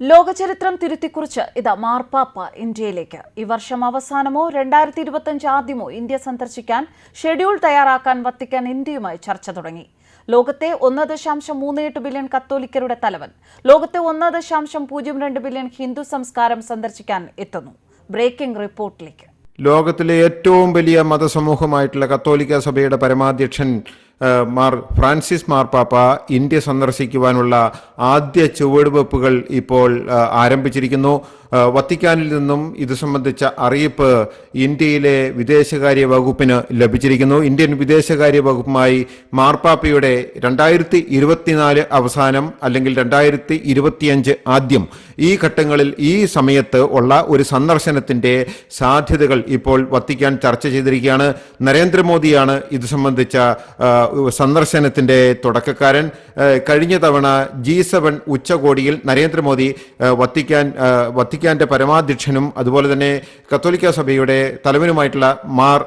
ലോകചരിത്രം തിരുത്തിക്കുറിച്ച് ഇത് മാർപ്പാപ്പ ഇന്ത്യയിലേക്ക്. ഈ വർഷം അവസാനമോ രണ്ടായിരത്തി ഇരുപത്തിയഞ്ച് ആദ്യമോ ഇന്ത്യ സന്ദർശിക്കാൻ ഷെഡ്യൂൾ തയ്യാറാക്കാൻ വത്തിക്കാൻ ഇന്ത്യയുമായി ചർച്ച തുടങ്ങി. ലോകത്തെ ഒന്ന് ദശാംശം മൂന്ന് എട്ട് ബില്യൺ കത്തോലിക്കരുടെ തലവൻ. ലോകത്തെ ഒന്ന് ദശാംശം പൂജ്യം രണ്ട് ബില്യൺ ഹിന്ദു സംസ്കാരം സന്ദർശിക്കാൻ എത്തുന്നു. ബ്രേക്കിംഗ് റിപ്പോർട്ടിലേക്ക്. ലോകത്തിലെ ഏറ്റവും വലിയ മതസമൂഹമായിട്ടുള്ള കത്തോലിക്ക സഭയുടെ പരമാധ്യക്ഷൻ മാർ ഫ്രാൻസിസ് മാർപ്പാപ്പ ഇന്ത്യ സന്ദർശിക്കുവാനുള്ള ആദ്യ ചുവടുവെപ്പുകൾ ഇപ്പോൾ ആരംഭിച്ചിരിക്കുന്നു. വത്തിക്കാനിൽ നിന്നും ഇത് സംബന്ധിച്ച അറിയിപ്പ് ഇന്ത്യയിലെ വിദേശകാര്യ വകുപ്പിന് ലഭിച്ചിരിക്കുന്നു. ഇന്ത്യൻ വിദേശകാര്യ വകുപ്പുമായി മാർപ്പാപ്പയുടെ രണ്ടായിരത്തി ഇരുപത്തിനാല് അവസാനം അല്ലെങ്കിൽ രണ്ടായിരത്തി ഇരുപത്തിയഞ്ച് ആദ്യം ഈ ഘട്ടങ്ങളിൽ ഈ സമയത്ത് ഉള്ള ഒരു സന്ദർശനത്തിന്റെ സാധ്യതകൾ ഇപ്പോൾ വത്തിക്കാൻ ചർച്ച ചെയ്തിരിക്കുകയാണ്. നരേന്ദ്രമോദിയാണ് ഇത് സംബന്ധിച്ച സന്ദർശനത്തിന്റെ തുടക്കക്കാരൻ. കഴിഞ്ഞ തവണ ജി സെവൻ ഉച്ചകോടിയിൽ നരേന്ദ്രമോദി വത്തിക്കാൻ വത്തിക്കാൻ വത്തിക്കാന്റെ പരമാധ്യക്ഷനും അതുപോലെ തന്നെ കത്തോലിക്ക സഭയുടെ തലവനുമായിട്ടുള്ള മാർ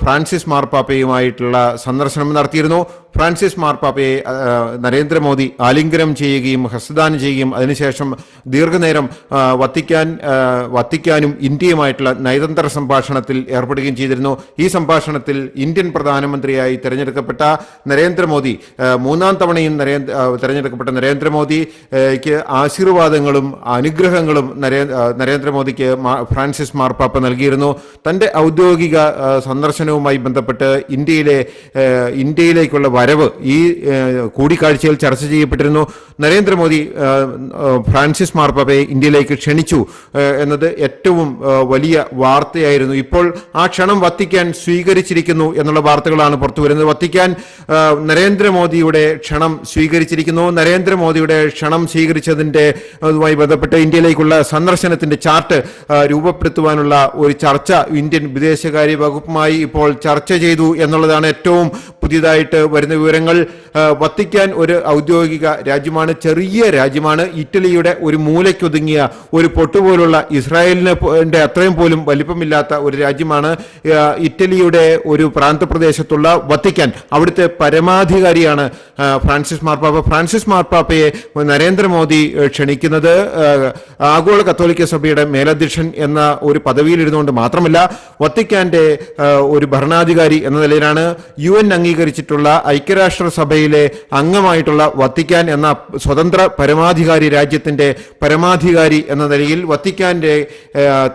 ഫ്രാൻസിസ് മാർപ്പാപ്പയുമായിട്ടുള്ള സന്ദർശനം നടത്തിയിരുന്നു. ഫ്രാൻസിസ് മാർപ്പാപ്പയെ നരേന്ദ്രമോദി ആലിംഗനം ചെയ്യുകയും ഹസ്തദാനം ചെയ്യുകയും അതിനുശേഷം ദീർഘനേരം വത്തിക്കാൻ വത്തിക്കാനും ഇന്ത്യയുമായിട്ടുള്ള നയതന്ത്ര സംഭാഷണത്തിൽ ഏർപ്പെടുകയും ചെയ്തിരുന്നു. ഈ സംഭാഷണത്തിൽ ഇന്ത്യൻ പ്രധാനമന്ത്രിയായി തിരഞ്ഞെടുക്കപ്പെട്ട നരേന്ദ്രമോദി മൂന്നാം തവണയും നരേന്ദ്ര തിരഞ്ഞെടുക്കപ്പെട്ട നരേന്ദ്രമോദിക്ക് ആശീർവാദങ്ങളും അനുഗ്രഹങ്ങളും നരേന്ദ്രമോദിക്ക് ഫ്രാൻസിസ് മാർപ്പാപ്പ നൽകിയിരുന്നു. തന്റെ ഔദ്യോഗിക സന്ദർശനവുമായി ബന്ധപ്പെട്ട് ഇന്ത്യയിലെ ഇന്ത്യയിലേക്കുള്ള വരവ് ഈ കൂടിക്കാഴ്ചയിൽ ചർച്ച ചെയ്യപ്പെട്ടിരുന്നു. നരേന്ദ്രമോദി ഫ്രാൻസിസ് മാർപ്പാപ്പയെ ഇന്ത്യയിലേക്ക് ക്ഷണിച്ചു എന്നത് ഏറ്റവും വലിയ വാർത്തയായിരുന്നു. ഇപ്പോൾ ആ ക്ഷണം വത്തിക്കാൻ സ്വീകരിച്ചിരിക്കുന്നു എന്നുള്ള വാർത്തകളാണ് പുറത്തു വരുന്നത്. വത്തിക്കാൻ നരേന്ദ്രമോദിയുടെ ക്ഷണം സ്വീകരിച്ചിരിക്കുന്നു. നരേന്ദ്രമോദിയുടെ ക്ഷണം സ്വീകരിച്ചതിന്റെ അതുമായി ബന്ധപ്പെട്ട് ഇന്ത്യയിലേക്കുള്ള സന്ദർശനത്തിന്റെ ചാർട്ട് രൂപപ്പെടുത്തുവാനുള്ള ഒരു ചർച്ച ഇന്ത്യൻ വിദേശകാര്യ വകുപ്പുമായി ഇപ്പോൾ ചർച്ച ചെയ്തു എന്നുള്ളതാണ് ഏറ്റവും പുതിയതായിട്ട് വരുന്ന വിവരങ്ങൾ വത്തിക്കാൻ ഒരു ഔദ്യോഗിക രാജ്യമാണ് ചെറിയ രാജ്യമാണ്. ഇറ്റലിയുടെ ഒരു മൂലയ്ക്കൊതുങ്ങിയ ഒരു പൊട്ടുപോലുള്ള ഇസ്രായേലിനെ അത്രയും പോലും വലിപ്പമില്ലാത്ത ഒരു രാജ്യമാണ് ഇറ്റലിയുടെ ഒരു പ്രാന്തപ്രദേശത്തുള്ള വത്തിക്കാൻ. അവിടുത്തെ പരമാധികാരിയാണ് ഫ്രാൻസിസ് മാർപ്പാപ്പ. ഫ്രാൻസിസ് മാർപ്പാപ്പയെ നരേന്ദ്രമോദി ക്ഷണിക്കുന്നത് ആഗോള കത്തോലിക്ക സഭയുടെ മേലധ്യക്ഷൻ എന്ന ഒരു പദവിയിലിരുന്നുകൊണ്ട് മാത്രമല്ല വത്തിക്കാന്റെ ഒരു ഭരണാധികാരി എന്ന നിലയിലാണ് യു അംഗീകരിച്ചിട്ടുള്ള ഐക്യരാഷ്ട്ര സഭയിലെ അംഗമായിട്ടുള്ള വത്തിക്കാൻ എന്ന സ്വതന്ത്ര പരമാധികാരി രാജ്യത്തിന്റെ പരമാധികാരി എന്ന നിലയിൽ വത്തിക്കാന്റെ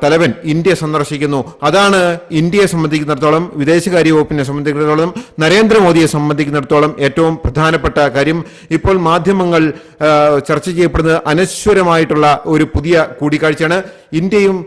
തലവൻ ഇന്ത്യ സന്ദർശിക്കുന്നു. അതാണ് ഇന്ത്യയെ സംബന്ധിക്കുന്നിടത്തോളം വിദേശകാര്യ വകുപ്പിനെ സംബന്ധിക്കുന്നിടത്തോളം നരേന്ദ്രമോദിയെ സംബന്ധിക്കുന്നിടത്തോളം ഏറ്റവും പ്രധാനപ്പെട്ട കാര്യം. ഇപ്പോൾ മാധ്യമങ്ങൾ ചർച്ച ചെയ്യപ്പെടുന്നത് അനശ്വരമായിട്ടുള്ള ഒരു പുതിയ കൂടിക്കാഴ്ചയാണ്. ഇന്ത്യയും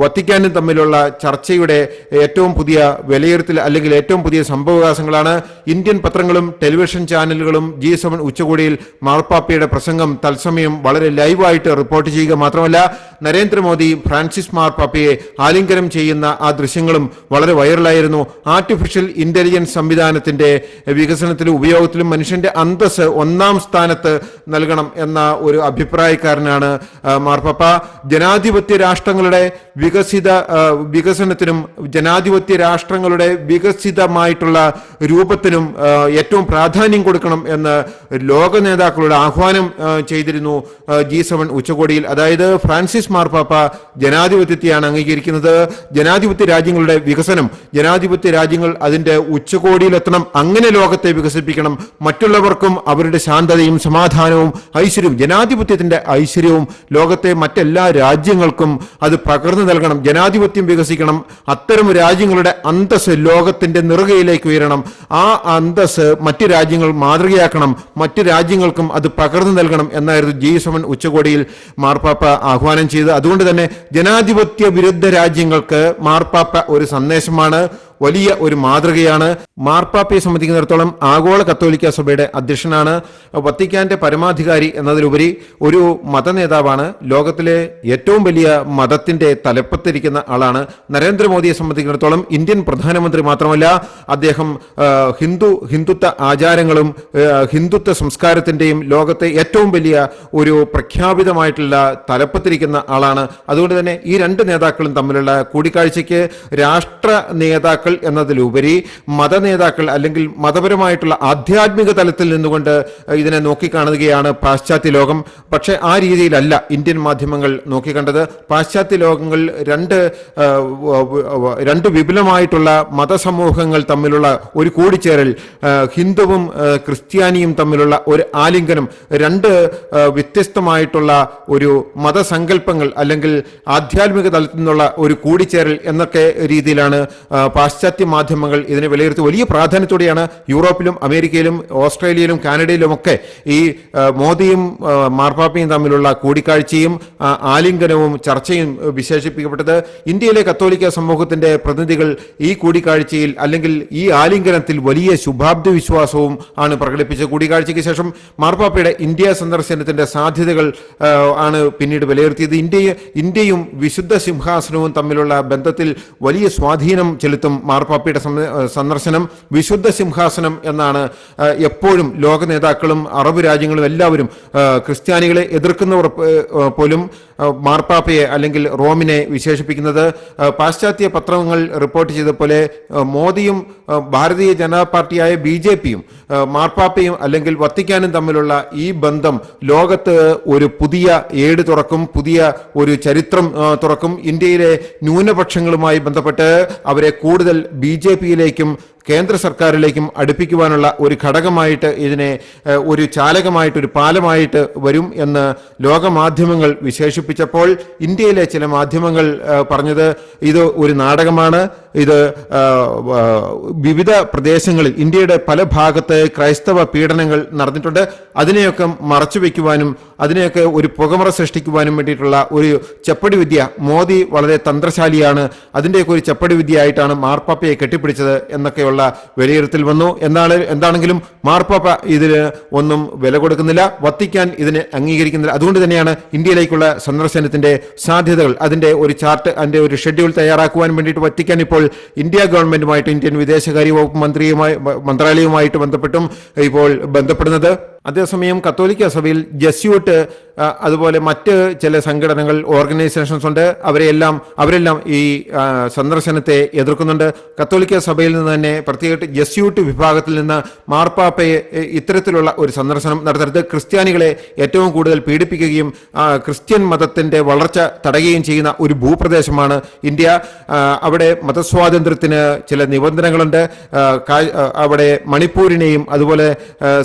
വത്തിക്കാനും തമ്മിലുള്ള ചർച്ചയുടെ ഏറ്റവും പുതിയ വിലയിരുത്തൽ അല്ലെങ്കിൽ ഏറ്റവും പുതിയ സംഭവവികാസങ്ങളാണ് ഇന്ത്യൻ പത്രങ്ങളും ടെലിവിഷൻ ചാനലുകളും ജി സെവൻ ഉച്ചകോടിയിൽ മാർപ്പാപ്പയുടെ പ്രസംഗം തത്സമയം വളരെ ലൈവായിട്ട് റിപ്പോർട്ട് ചെയ്യുക മാത്രമല്ല നരേന്ദ്രമോദി ഫ്രാൻസിസ് മാർപ്പാപ്പയെ ആലിംഗനം ചെയ്യുന്ന ആ ദൃശ്യങ്ങളും വളരെ വൈറലായിരുന്നു. ആർട്ടിഫിഷ്യൽ ഇന്റലിജൻസ് സംവിധാനത്തിന്റെ വികസനത്തിലും ഉപയോഗത്തിലും മനുഷ്യന്റെ അന്തസ് ഒന്നാം സ്ഥാനത്ത് നൽകണം എന്ന ഒരു അഭിപ്രായക്കാരനാണ് മാർപ്പാപ്പ ജനാധിപത്യ രാഷ്ട്രങ്ങളുടെ വികസിത വികസനത്തിനും ജനാധിപത്യ രാഷ്ട്രങ്ങളുടെ വികസിതമായിട്ടുള്ള രൂപത്തിനും ഏറ്റവും പ്രാധാന്യം കൊടുക്കണം എന്ന് ലോക നേതാക്കളുടെ ആഹ്വാനം ചെയ്തിരുന്നു ജി സെവൻ ഉച്ചകോടിയിൽ. അതായത് ഫ്രാൻസിസ് മാർപ്പാപ്പ ജനാധിപത്യത്തെയാണ് അംഗീകരിക്കുന്നത്. ജനാധിപത്യ രാജ്യങ്ങളുടെ വികസനം ജനാധിപത്യ രാജ്യങ്ങൾ അതിന്റെ ഉച്ചകോടിയിലെത്തണം അങ്ങനെ ലോകത്തെ വികസിപ്പിക്കണം. മറ്റുള്ളവർക്കും അവരുടെ ശാന്തതയും സമാധാനവും ഐശ്വര്യവും ജനാധിപത്യത്തിന്റെ ഐശ്വര്യവും ലോകത്തെ മറ്റെല്ലാ രാജ്യങ്ങൾക്കും അത് പകർന്നു നൽകണം. ജനാധിപത്യം വികസിക്കണം. അത്തരം രാജ്യങ്ങളുടെ അന്തസ് ലോകത്തിന്റെ നിറുകയിലേക്ക് ഉയരണം. ആ അന്തസ് മറ്റു രാജ്യങ്ങൾ മാതൃകയാക്കണം. മറ്റു രാജ്യങ്ങൾക്കും അത് പകർന്നു നൽകണം എന്നായിരുന്നു ജി സെവൻ ഉച്ചകോടിയിൽ മാർപ്പാപ്പ ആഹ്വാനം ചെയ്തത്. അതുകൊണ്ട് തന്നെ ജനാധിപത്യ വിരുദ്ധ രാജ്യങ്ങൾക്ക് മാർപ്പാപ്പ ഒരു സന്ദേശമാണ്. വലിയ ഒരു മാതൃകയാണ്. മാർപ്പാപ്പയെ സംബന്ധിക്കുന്നിടത്തോളം ആഗോള കത്തോലിക്ക സഭയുടെ അധ്യക്ഷനാണ്. വത്തിക്കാന്റെ പരമാധികാരി എന്നതിലുപരി ഒരു മതനേതാവാണ്. ലോകത്തിലെ ഏറ്റവും വലിയ മതത്തിന്റെ തലപ്പത്തിരിക്കുന്ന ആളാണ്. നരേന്ദ്രമോദിയെ സംബന്ധിക്കുന്നിടത്തോളം ഇന്ത്യൻ പ്രധാനമന്ത്രി മാത്രമല്ല അദ്ദേഹം ഹിന്ദു ഹിന്ദുത്വ ആചാരങ്ങളും ഹിന്ദുത്വ സംസ്കാരത്തിന്റെയും ലോകത്തെ ഏറ്റവും വലിയ ഒരു പ്രഖ്യാപിതമായിട്ടുള്ള തലപ്പത്തിരിക്കുന്ന ആളാണ്. അതുകൊണ്ട് തന്നെ ഈ രണ്ട് നേതാക്കളും തമ്മിലുള്ള കൂടിക്കാഴ്ചയ്ക്ക് രാഷ്ട്ര നേതാക്കൾ നേതാക്കൾ എന്നതിലുപരി മതനേതാക്കൾ അല്ലെങ്കിൽ മതപരമായിട്ടുള്ള ആധ്യാത്മിക തലത്തിൽ നിന്നുകൊണ്ട് ഇതിനെ നോക്കിക്കാണുകയാണ് പാശ്ചാത്യ ലോകം. പക്ഷേ ആ രീതിയിലല്ല ഇന്ത്യൻ മാധ്യമങ്ങൾ നോക്കിക്കണ്ടത്. പാശ്ചാത്യ ലോകങ്ങൾ രണ്ട് രണ്ട് വിപുലമായിട്ടുള്ള മതസമൂഹങ്ങൾ തമ്മിലുള്ള ഒരു കൂടിച്ചേരൽ ഹിന്ദുവും ക്രിസ്ത്യാനിയും തമ്മിലുള്ള ഒരു ആലിംഗനം രണ്ട് വ്യത്യസ്തമായിട്ടുള്ള ഒരു മതസങ്കല്പങ്ങൾ അല്ലെങ്കിൽ ആധ്യാത്മിക തലത്തിൽ നിന്നുള്ള ഒരു കൂടിച്ചേരൽ എന്നൊക്കെ രീതിയിലാണ് ആ, പാശ്ചാത്യ മാധ്യമങ്ങൾ ഇതിനെ വിലയിരുത്തി വലിയ പ്രാധാന്യത്തോടെയാണ് യൂറോപ്പിലും അമേരിക്കയിലും ഓസ്ട്രേലിയയിലും കാനഡയിലും ഒക്കെ ഈ മോദിയും മാർപ്പാപ്പയും തമ്മിലുള്ള കൂടിക്കാഴ്ചയും ആലിംഗനവും ചർച്ചയും വിശേഷിപ്പിക്കപ്പെട്ടത് ഇന്ത്യയിലെ കത്തോലിക്ക സമൂഹത്തിന്റെ പ്രതിനിധികൾ ഈ കൂടിക്കാഴ്ചയിൽ അല്ലെങ്കിൽ ഈ ആലിംഗനത്തിൽ വലിയ ശുഭാബ്ദി വിശ്വാസവും ആണ് പ്രകടിപ്പിച്ചത് കൂടിക്കാഴ്ചയ്ക്ക് ശേഷം മാർപ്പാപ്പയുടെ ഇന്ത്യ സന്ദർശനത്തിന്റെ സാധ്യതകൾ ആണ് പിന്നീട് വിലയിരുത്തിയത്. ഇന്ത്യ ഇന്ത്യയും വിശുദ്ധ സിംഹാസനവും തമ്മിലുള്ള ബന്ധത്തിൽ വലിയ സ്വാധീനം ചെലുത്തും മാർപ്പാപ്പയുടെ സന്ദർശനം വിശുദ്ധ സിംഹാസനം എന്നാണ് എപ്പോഴും ലോക നേതാക്കളും അറബ് രാജ്യങ്ങളും എല്ലാവരും ക്രിസ്ത്യാനികളെ എതിർക്കുന്നവർ പോലും മാർപ്പാപ്പയെ അല്ലെങ്കിൽ റോമിനെ വിശേഷിപ്പിക്കുന്നത് പാശ്ചാത്യ പത്രങ്ങൾ റിപ്പോർട്ട് ചെയ്ത പോലെ മോദിയും ഭാരതീയ ജനതാ പാർട്ടിയായ ബി ജെ പിയും മാർപ്പാപ്പയും അല്ലെങ്കിൽ വത്തിക്കാനും തമ്മിലുള്ള ഈ ബന്ധം ലോകത്ത് ഒരു പുതിയ ഏട് തുറക്കും പുതിയ ഒരു ചരിത്രം തുറക്കും. ഇന്ത്യയിലെ ന്യൂനപക്ഷങ്ങളുമായി ബന്ധപ്പെട്ട് അവരെ കൂടുതൽ ബി ജെ പിയിലേക്കും കേന്ദ്ര സർക്കാരിലേക്കും അടുപ്പിക്കുവാനുള്ള ഒരു ഘടകമായിട്ട് ഇതിനെ ഒരു ചാലകമായിട്ട് ഒരു പാലമായിട്ട് വരും എന്ന് ലോകമാധ്യമങ്ങൾ വിശേഷിപ്പിച്ചപ്പോൾ ഇന്ത്യയിലെ ചില മാധ്യമങ്ങൾ പറഞ്ഞത് ഇത് ഒരു നാടകമാണ്. ഇത് വിവിധ പ്രദേശങ്ങളിൽ ഇന്ത്യയുടെ പല ഭാഗത്ത് ക്രൈസ്തവ പീഡനങ്ങൾ നടന്നിട്ടുണ്ട്. അതിനെയൊക്കെ മറച്ചു വയ്ക്കുവാനും അതിനെയൊക്കെ ഒരു പുകമറ സൃഷ്ടിക്കുവാനും വേണ്ടിയിട്ടുള്ള ഒരു ചെപ്പടി വിദ്യ മോദി വളരെ തന്ത്രശാലിയാണ്. അതിന്റെയൊക്കെ ഒരു ചെപ്പടി വിദ്യയായിട്ടാണ് മാർപ്പാപ്പയെ കെട്ടിപ്പിടിച്ചത് എന്നൊക്കെയുള്ള വിലയിരുത്തൽ വന്നു. എന്താണ് എന്താണെങ്കിലും മാർപ്പാപ്പ ഇതിന് ഒന്നും വില കൊടുക്കുന്നില്ല. വത്തിക്കാൻ ഇതിനെ അംഗീകരിക്കുന്നില്ല. അതുകൊണ്ട് തന്നെയാണ് ഇന്ത്യയിലേക്കുള്ള സന്ദർശനത്തിന്റെ സാധ്യതകൾ അതിന്റെ ഒരു ചാർട്ട് അതിന്റെ ഒരു ഷെഡ്യൂൾ തയ്യാറാക്കുവാൻ വേണ്ടിയിട്ട് വത്തിക്കാൻ ഇപ്പോൾ ഇന്ത്യ ഗവൺമെന്റുമായിട്ട് ഇന്ത്യൻ വിദേശകാര്യ വകുപ്പ് മന്ത്രിയുമായി മന്ത്രാലയവുമായിട്ട് ബന്ധപ്പെട്ടും ഇപ്പോൾ ബന്ധപ്പെടുന്നത്. അതേസമയം കത്തോലിക്ക സഭയിൽ ജസ്യൂട്ട് അതുപോലെ മറ്റ് ചില സംഘടനകൾ ഓർഗനൈസേഷൻസ് ഉണ്ട്. അവരെല്ലാം അവരെല്ലാം ഈ സന്ദർശനത്തെ എതിർക്കുന്നുണ്ട്. കത്തോലിക്ക സഭയിൽ നിന്ന് തന്നെ പ്രത്യേകിച്ച് ജസ്യൂട്ട് വിഭാഗത്തിൽ നിന്ന് മാർപ്പാപ്പയെ ഇത്തരത്തിലുള്ള ഒരു സന്ദർശനം നടത്തരുത്. ക്രിസ്ത്യാനികളെ ഏറ്റവും കൂടുതൽ പീഡിപ്പിക്കുകയും ക്രിസ്ത്യൻ മതത്തിന്റെ വളർച്ച തടയുകയും ചെയ്യുന്ന ഒരു ഭൂപ്രദേശമാണ് ഇന്ത്യ. അവിടെ മതസ്വാതന്ത്ര്യത്തിന് ചില നിബന്ധനകളുണ്ട്. അവിടെ മണിപ്പൂരിനെയും അതുപോലെ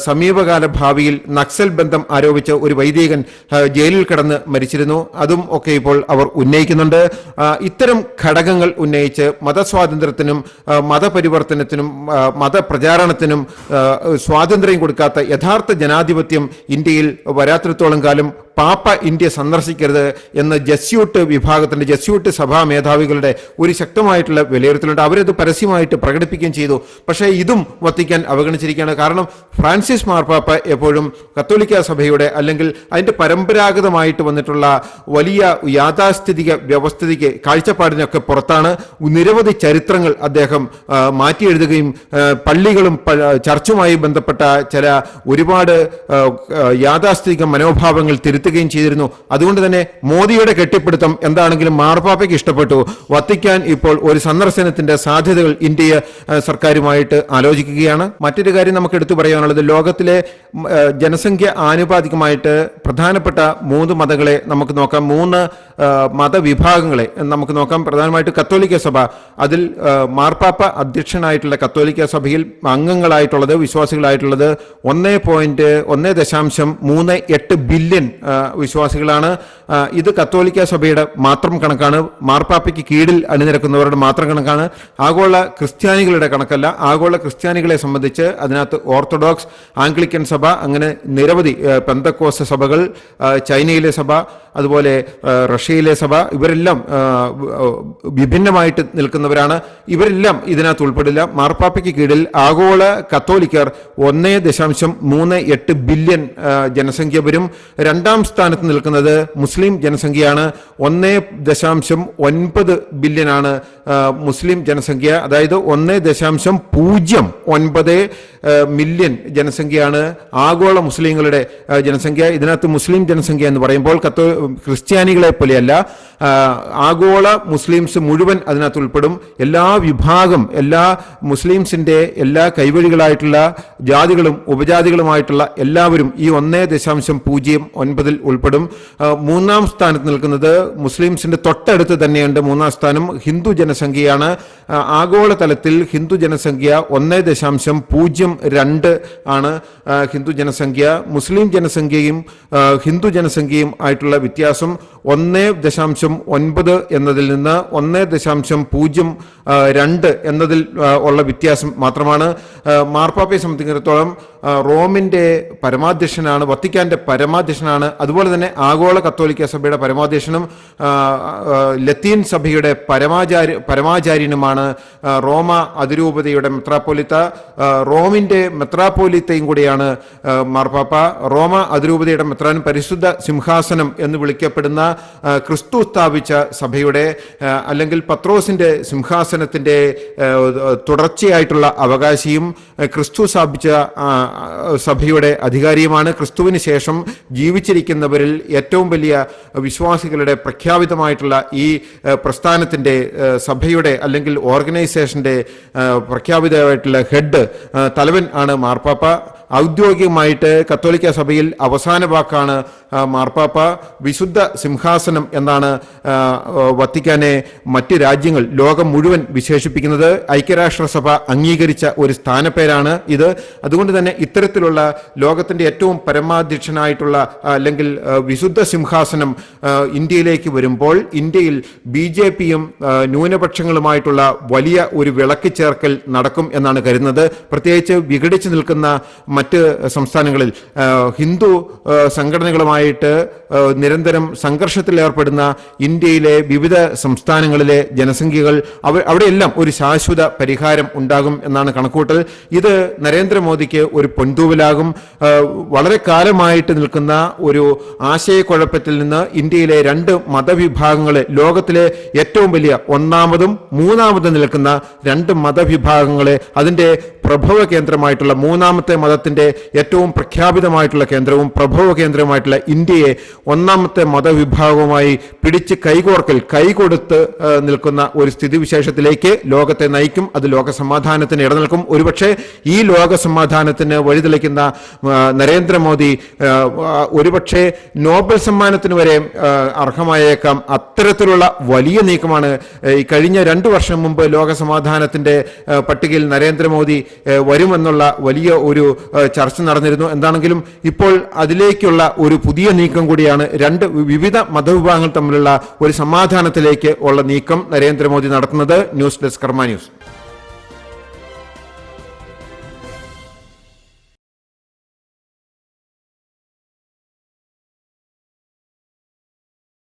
സമീപകാല ഭാവിയിൽ നക്സൽ ബന്ധം ആരോപിച്ച് ഒരു വൈദികൻ ജയിലിൽ കിടന്ന് മരിച്ചിരുന്നു. അതും ഒക്കെ ഇപ്പോൾ അവർ ഉന്നയിക്കുന്നുണ്ട്. ഇത്തരം ഘടകങ്ങൾ ഉന്നയിച്ച് മതസ്വാതന്ത്ര്യത്തിനും മതപരിവർത്തനം മതപരിവർത്തനത്തിനും ആ, മതപ്രചാരണത്തിനും സ്വാതന്ത്ര്യം കൊടുക്കാത്ത യഥാർത്ഥ ജനാധിപത്യം ഇന്ത്യയിൽ വരാത്തിടത്തോളം കാലം പാപ്പ ഇന്ത്യ സന്ദർശിക്കരുത് എന്ന ജസ്യൂട്ട് വിഭാഗത്തിന്റെ ജസ്യൂട്ട് സഭാ മേധാവികളുടെ ഒരു ശക്തമായിട്ടുള്ള വിലയിരുത്തലുണ്ട്. അവരത് പരസ്യമായിട്ട് പ്രകടിപ്പിക്കുകയും ചെയ്തു. പക്ഷേ ഇതും വത്തിക്കാൻ അവഗണിച്ചിരിക്കുകയാണ്. കാരണം ഫ്രാൻസിസ് മാർപ്പാപ്പ എപ്പോഴും കത്തോലിക്ക സഭയുടെ അല്ലെങ്കിൽ അതിന്റെ പരമ്പരാഗതമായിട്ട് വന്നിട്ടുള്ള വലിയ യാഥാസ്ഥിതിക വ്യവസ്ഥിതിക്ക് കാഴ്ചപ്പാടിനൊക്കെ പുറത്താണ് നിരവധി ചരിത്രങ്ങൾ അദ്ദേഹം ആ, മാറ്റി എഴുതുകയും പള്ളികളും ചർച്ചുമായി ബന്ധപ്പെട്ട ചില ഒരുപാട് യാഥാസ്ഥിതിക മനോഭാവങ്ങൾ തിരുത്തുകയും ചെയ്തിരുന്നു. അതുകൊണ്ട് തന്നെ മോദിയുടെ കെട്ടിപ്പിടുത്തം എന്താണെങ്കിലും മാർപ്പാപ്പയ്ക്ക് ഇഷ്ടപ്പെട്ടു. വത്തിക്കാൻ ഇപ്പോൾ ഒരു സന്ദർശനത്തിന്റെ സാധ്യതകൾ ഇന്ത്യ സർക്കാരുമായിട്ട് ആലോചിക്കുകയാണ്. മറ്റൊരു കാര്യം നമുക്ക് എടുത്തു പറയാനുള്ളത് ലോകത്തിലെ ജനസംഖ്യ ആനുപാതികമായിട്ട് പ്രധാനപ്പെട്ട മൂന്ന് മതങ്ങളെ നമുക്ക് നോക്കാം. മൂന്ന് മതവിഭാഗങ്ങളെ നമുക്ക് നോക്കാം. പ്രധാനമായിട്ട് കത്തോലിക്ക സഭ അതിൽ മാർപ്പാപ്പ അധ്യക്ഷനായിട്ടുള്ള കത്തോലിക്ക സഭയിൽ അംഗങ്ങളായിട്ടുള്ളത് വിശ്വാസികളായിട്ടുള്ളത് ഒന്നേ പോയിന്റ് ഒന്നേ ദശാംശം മൂന്ന് എട്ട് ബില്യൺ വിശ്വാസികളാണ്. ഇത് കത്തോലിക്ക സഭയുടെ മാത്രം കണക്കാണ്. മാർപ്പാപ്പയ്ക്ക് കീഴിൽ അണിനിരക്കുന്നവരുടെ മാത്രം കണക്കാണ്. ആഗോള ക്രിസ്ത്യാനികളുടെ കണക്കല്ല. ആഗോള ക്രിസ്ത്യാനികളെ സംബന്ധിച്ച് അതിനകത്ത് ഓർത്തഡോക്സ് ആംഗ്ലിക്കൻ സഭ അങ്ങനെ നിരവധി പെന്തക്കോസ് സഭകൾ ചൈനയിലെ സഭ അതുപോലെ റഷ്യയിലെ സഭ ഇവരെല്ലാം വിഭിന്നമായിട്ട് നിൽക്കുന്നവരാണ്. ഇവരെല്ലാം ഇതിനകത്ത് ഉൾപ്പെടില്ല. മാർപ്പാപ്പയ്ക്ക് കീഴിൽ ആഗോള കത്തോലിക്കർ ഒന്നേ ദശാംശം മൂന്ന് എട്ട് ബില്യൺ ജനസംഖ്യ വരും. രണ്ടാം സ്ഥാനത്ത് നിൽക്കുന്നത് മുസ്ലിം ജനസംഖ്യയാണ്. ഒന്നേ ദശാംശം ഒൻപത് ബില്യനാണ് മുസ്ലിം ജനസംഖ്യ. അതായത് ഒന്നേ ദശാംശം പൂജ്യം ഒൻപത് മില്യൺ ജനസംഖ്യയാണ് ആഗോള മുസ്ലിങ്ങളുടെ ജനസംഖ്യ. ഇതിനകത്ത് മുസ്ലിം ജനസംഖ്യ എന്ന് പറയുമ്പോൾ കത്തോ ക്രിസ്ത്യാനികളെ പോലെയല്ല ആഗോള മുസ്ലിംസ് മുഴുവൻ അതിനകത്ത് ഉൾപ്പെടും. എല്ലാ വിഭാഗം എല്ലാ മുസ്ലിംസിന്റെ എല്ലാ കൈവഴികളായിട്ടുള്ള ജാതികളും ഉപജാതികളുമായിട്ടുള്ള എല്ലാവരും ഈ ഒന്നേ ദശാംശം പൂജ്യം ഒൻപതിൽ ഉൾപ്പെടും. മൂന്നാം സ്ഥാനത്ത് നിൽക്കുന്നത് മുസ്ലിംസിന്റെ തൊട്ടടുത്ത് തന്നെയുണ്ട്. മൂന്നാം സ്ഥാനം ഹിന്ദു ജനസംഖ്യയാണ്. ആഗോള തലത്തിൽ ഹിന്ദു ജനസംഖ്യ ഒന്നേ ദശാംശം പൂജ്യം രണ്ട് ആണ്. ഹിന്ദു ജനസംഖ്യ മുസ്ലിം ജനസംഖ്യയും ഹിന്ദു ജനസംഖ്യയും ആയിട്ടുള്ള വ്യത്യാസം ഒന്നേ ദശാംശം ഒൻപത് എന്നതിൽ നിന്ന് ഒന്നേ ദശാംശം പൂജ്യം രണ്ട് എന്നതിൽ ഉള്ള വ്യത്യാസം മാത്രമാണ്. മാർപ്പാപ്പയെ സംബന്ധിച്ചിടത്തോളം റോമിന്റെ പരമാധ്യക്ഷനാണ് വത്തിക്കാന്റെ പരമാധ്യക്ഷനാണ് അതുപോലെ തന്നെ ആഗോള കത്തോലിക്ക സഭയുടെ പരമാധ്യക്ഷനും ലത്തീൻ സഭയുടെ പരമാചാരി പരമാചാര്യനുമാണ് റോമ അതിരൂപതയുടെ മെത്രാപ്പോലിത്ത റോമിന്റെ മെത്രാപ്പോലിത്തയും കൂടിയാണ് മാർപ്പാപ്പ. റോമ അതിരൂപതയുടെ മെത്രാനും പരിശുദ്ധ സിംഹാസനം എന്ന് വിളിക്കപ്പെടുന്ന ക്രിസ്തു സ്ഥാപിച്ച സഭയുടെ അല്ലെങ്കിൽ പത്രോസിന്റെ സിംഹാസനത്തിന്റെ തുടർച്ചയായിട്ടുള്ള അവകാശിയും ക്രിസ്തു സ്ഥാപിച്ച സഭയുടെ അധികാരിയുമാണ്. ക്രിസ്തുവിന് ശേഷം ജീവിച്ചിരിക്കുന്നവരിൽ ഏറ്റവും വലിയ വിശ്വാസികളുടെ പ്രഖ്യാപിതമായിട്ടുള്ള ഈ പ്രസ്ഥാനത്തിന്റെ സഭയുടെ അല്ലെങ്കിൽ ഓർഗനൈസേഷന്റെ പ്രഖ്യാപിതമായിട്ടുള്ള ഹെഡ് തലവൻ ആണ് മാർപ്പാപ്പ. ഔദ്യോഗികമായിട്ട് കത്തോലിക്ക സഭയിൽ അവസാന വാക്കാണ് മാർപ്പാപ്പ വിശുദ്ധ സിംഹാസനം എന്നാണ് വത്തിക്കാനെ മറ്റ് രാജ്യങ്ങൾ ലോകം മുഴുവൻ വിശേഷിപ്പിക്കുന്നത്. ഐക്യരാഷ്ട്രസഭ അംഗീകരിച്ച ഒരു സ്ഥാനപ്പേരാണ് ഇത്. അതുകൊണ്ട് തന്നെ ഇത്തരത്തിലുള്ള ലോകത്തിന്റെ ഏറ്റവും പരമാധ്യക്ഷനായിട്ടുള്ള അല്ലെങ്കിൽ വിശുദ്ധ സിംഹാസനം ഇന്ത്യയിലേക്ക് വരുമ്പോൾ ഇന്ത്യയിൽ ബി ജെ പിയും ന്യൂനപക്ഷങ്ങളുമായിട്ടുള്ള വലിയ ഒരു വിളക്ക് ചേർക്കൽ നടക്കും എന്നാണ് കരുതുന്നത്. പ്രത്യേകിച്ച് വിഘടിച്ചു നിൽക്കുന്ന മറ്റ് സംസ്ഥാനങ്ങളിൽ ഹിന്ദു സംഘടനകളുമായിട്ട് നിരന്തരം സംഘർഷത്തിൽ ഏർപ്പെടുന്ന ഇന്ത്യയിലെ വിവിധ സംസ്ഥാനങ്ങളിലെ ജനസംഖ്യകൾ അവ അവിടെയെല്ലാം ഒരു ശാശ്വത പരിഹാരം ഉണ്ടാകും എന്നാണ് കണക്കൂട്ടൽ ഇത് നരേന്ദ്രമോദിക്ക് ഒരു പൊൻതൂവലാകും. വളരെ കാലമായിട്ട് നിൽക്കുന്ന ഒരു ആശയക്കുഴപ്പത്തിൽ നിന്ന് ഇന്ത്യയിലെ രണ്ട് മതവിഭാഗങ്ങളെ ലോകത്തിലെ ഏറ്റവും വലിയ ഒന്നാമതും മൂന്നാമതും നിൽക്കുന്ന രണ്ട് മതവിഭാഗങ്ങളെ അതിന്റെ പ്രഭവ കേന്ദ്രമായിട്ടുള്ള മൂന്നാമത്തെ മതത്തിന്റെ ഏറ്റവും പ്രഖ്യാപിതമായിട്ടുള്ള കേന്ദ്രവും പ്രഭവ കേന്ദ്രവുമായിട്ടുള്ള ഇന്ത്യയെ ഒന്നാമത്തെ മതവിഭാഗവുമായി പിടിച്ച് കൈകോർക്കൽ കൈകൊടുത്ത് നിൽക്കുന്ന ഒരു സ്ഥിതിവിശേഷത്തിലേക്ക് ലോകത്തെ നയിക്കും. അത് ലോക സമാധാനത്തിന് ഇടനിൽക്കും. ഒരുപക്ഷെ ഈ ലോക സമാധാനത്തിന് വഴിതെളിക്കുന്ന നരേന്ദ്രമോദി ഒരുപക്ഷെ നോബൽ സമ്മാനത്തിന് വരെ അർഹമായേക്കാം. അത്തരത്തിലുള്ള വലിയ നീക്കമാണ് കഴിഞ്ഞ രണ്ടു വർഷം മുമ്പ് ലോക സമാധാനത്തിന്റെ പട്ടികയിൽ നരേന്ദ്രമോദി വരുമെന്നുള്ള വലിയ ഒരു ചർച്ച നടന്നിരുന്നു. എന്താണെങ്കിലും ഇപ്പോൾ അതിലേക്കുള്ള ഒരു പുതിയ നീക്കം കൂടിയാണ് രണ്ട് വിവിധ മതവിഭാഗങ്ങൾ തമ്മിലുള്ള ഒരു സമാധാനത്തിലേക്ക് ഉള്ള നീക്കം നരേന്ദ്രമോദി നടത്തുന്നത്. News desk Karma news.